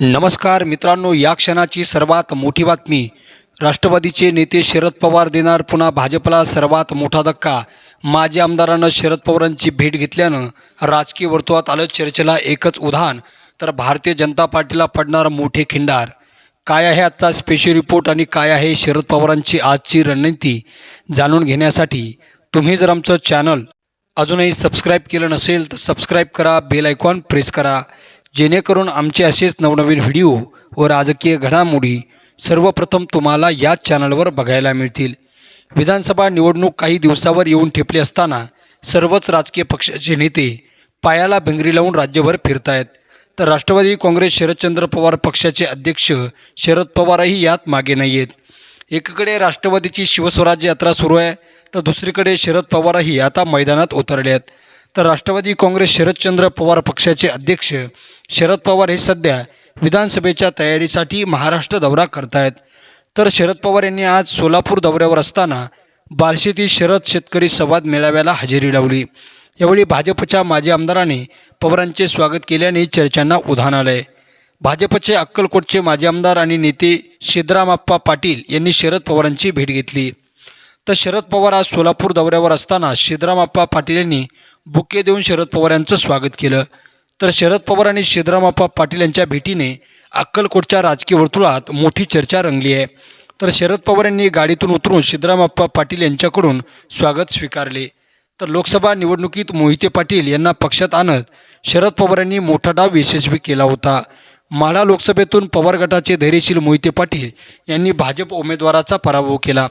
नमस्कार मित्रांनो या क्षणाची सर्वात मोठी बातमी. राष्ट्रवादीचे नेते शरद पवार देणार पुन्हा भाजपला सर्वात मोठा धक्का. माजी आमदारानं शरद पवारांची भेट घेतल्यानं राजकीय वर्तुळात आलं चर्चेला एकच उधाण तर भारतीय जनता पार्टीला पडणार मोठे खिंडार. काय आहे आजचा स्पेशल रिपोर्ट आणि काय आहे शरद पवारांची आजची रणनीती जाणून घेण्यासाठी तुम्ही जर आमचं चॅनल अजूनही सबस्क्राईब केलं नसेल तर सबस्क्राईब करा बेल आयकॉन प्रेस करा. जेणेकरून आमचे असेच नवनवीन व्हिडिओ व राजकीय घडामोडी सर्वप्रथम तुम्हाला याच चॅनलवर बघायला मिळतील. विधानसभा निवडणूक काही दिवसावर येऊन ठेपली असताना सर्वच राजकीय पक्षाचे नेते पायाला भिंगरी लावून राज्यभर फिरतायत. तर राष्ट्रवादी काँग्रेस शरदचंद्र पवार पक्षाचे अध्यक्ष शरद पवारही यात मागे नाही आहेत एकीकडे राष्ट्रवादीची शिवस्वराज्य यात्रा सुरू आहे तर दुसरीकडे शरद पवारही आता मैदानात उतरले आहेत तर राष्ट्रवादी काँग्रेस शरदचंद्र पवार पक्षाचे अध्यक्ष शरद पवार हे सध्या विधानसभेच्या तयारीसाठी महाराष्ट्र दौरा करतायत. तर शरद पवार यांनी आज सोलापूर दौऱ्यावर असताना बार्शीतील शरद शेतकरी संवाद मेळाव्याला हजेरी लावली. यावेळी भाजपच्या माजी आमदारांनी पवारांचे स्वागत केल्याने चर्चांना उधाण आलंय. भाजपचे अक्कलकोटचे माजी आमदार आणि नेते सिद्धरामप्पा पाटील यांनी शरद पवारांची भेट घेतली. तर शरद पवार आज सोलापूर दौऱ्यावर असताना सिद्धरामप्पा पाटील यांनी बुके देऊन शरद पवार यांचं स्वागत केलं. तर शरद पवार आणि सिद्धरामप्पा पाटील यांच्या भेटीने अक्कलकोटच्या राजकीय वर्तुळात मोठी चर्चा रंगली आहे. तर शरद पवार यांनी गाडीतून उतरून सिद्धरामप्पा पाटील यांच्याकडून स्वागत स्वीकारले. तर लोकसभा निवडणुकीत मोहिते पाटील यांना पक्षात आणत शरद पवार यांनी मोठा डाव यशस्वी केला होता. माढा लोकसभेतून पवार गटाचे धैर्यशील मोहिते पाटील यांनी भाजप उमेदवाराचा पराभव केला.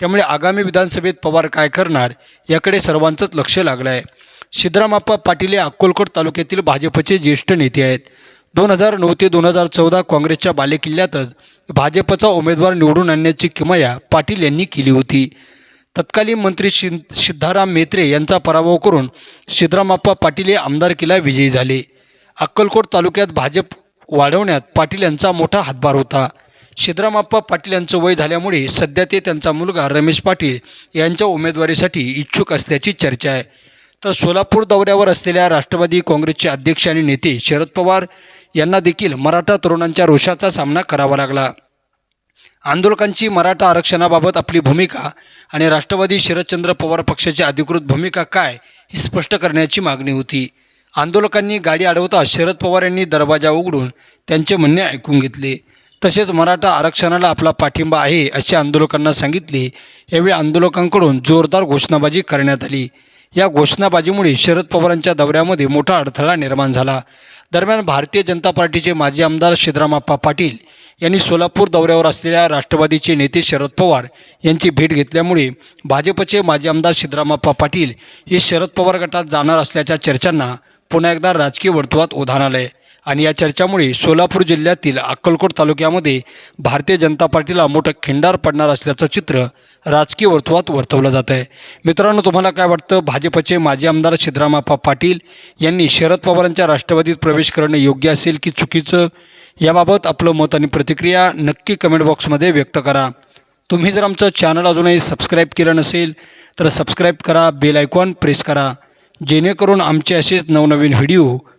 त्यामुळे आगामी विधानसभेत पवार काय करणार याकडे सर्वांचंच लक्ष लागलं आहे सिद्धरामप्पा पाटील हे अक्कलकोट तालुक्यातील भाजपचे ज्येष्ठ नेते आहेत. दोन हजार नऊ ते दोन हजार चौदा काँग्रेसच्या बालेकिल्ल्यातच भाजपचा उमेदवार निवडून आणण्याची किमया पाटील यांनी केली होती. तत्कालीन मंत्री शि सिद्धाराम मेत्रे यांचा पराभव करून सिद्धरामप्पा पाटील हे आमदारकीला विजयी झाले. अक्कलकोट तालुक्यात भाजप वाढवण्यात पाटील यांचा मोठा हातभार होता. सिद्धरामप्पा पाटील यांचं वय झाल्यामुळे सध्या ते त्यांचा मुलगा रमेश पाटील यांच्या उमेदवारीसाठी इच्छुक असल्याची चर्चा आहे. तर सोलापूर दौऱ्यावर असलेल्या राष्ट्रवादी काँग्रेसचे अध्यक्ष आणि नेते शरद पवार यांना देखील मराठा तरुणांच्या रोषाचा सामना करावा लागला. आंदोलकांची मराठा आरक्षणाबाबत आपली भूमिका आणि राष्ट्रवादी शरदचंद्र पवार पक्षाची अधिकृत भूमिका काय ही स्पष्ट करण्याची मागणी होती. आंदोलकांनी गाडी अडवता शरद पवार यांनी दरवाजा उघडून त्यांचे म्हणणे ऐकून घेतले. तसेच मराठा आरक्षणाला आपला पाठिंबा आहे असे आंदोलकांना सांगितले. यावेळी आंदोलकांकडून जोरदार घोषणाबाजी करण्यात आली. या घोषणाबाजीमुळे शरद पवारांच्या दौऱ्यामध्ये मोठा अडथळा निर्माण झाला. दरम्यान भारतीय जनता पार्टीचे माजी आमदार सिद्धरामप्पा पाटील यांनी सोलापूर दौऱ्यावर असलेल्या राष्ट्रवादीचे नेते शरद पवार यांची भेट घेतल्यामुळे भाजपचे माजी आमदार सिद्धरामप्पा पाटील हे शरद पवार गटात जाणार असल्याच्या चर्चांना पुन्हा एकदा राजकीय वर्तुळात उधाण आलं आहे आणि या चर्चामुळे सोलापूर जिल्ह्यातील अक्कलकोट तालुक्यामध्ये भारतीय जनता पार्टीला मोठं खिंडार पडणार असल्याचं चित्र राजकीय वर्तुळात वर्तवलं जात आहे. मित्रांनो तुम्हाला काय वाटतं? भाजपचे माजी आमदार सिद्धरामाप्पा पाटील यांनी शरद पवारांच्या राष्ट्रवादीत प्रवेश करणं योग्य असेल की चुकीचं? याबाबत आपलं मत आणि प्रतिक्रिया नक्की कमेंट बॉक्समध्ये व्यक्त करा. तुम्ही जर आमचं चॅनल अजूनही सबस्क्राईब केलं नसेल तर सबस्क्राईब करा बेल आयकॉन प्रेस करा. जेणेकरून आमचे असेच नवनवीन व्हिडिओ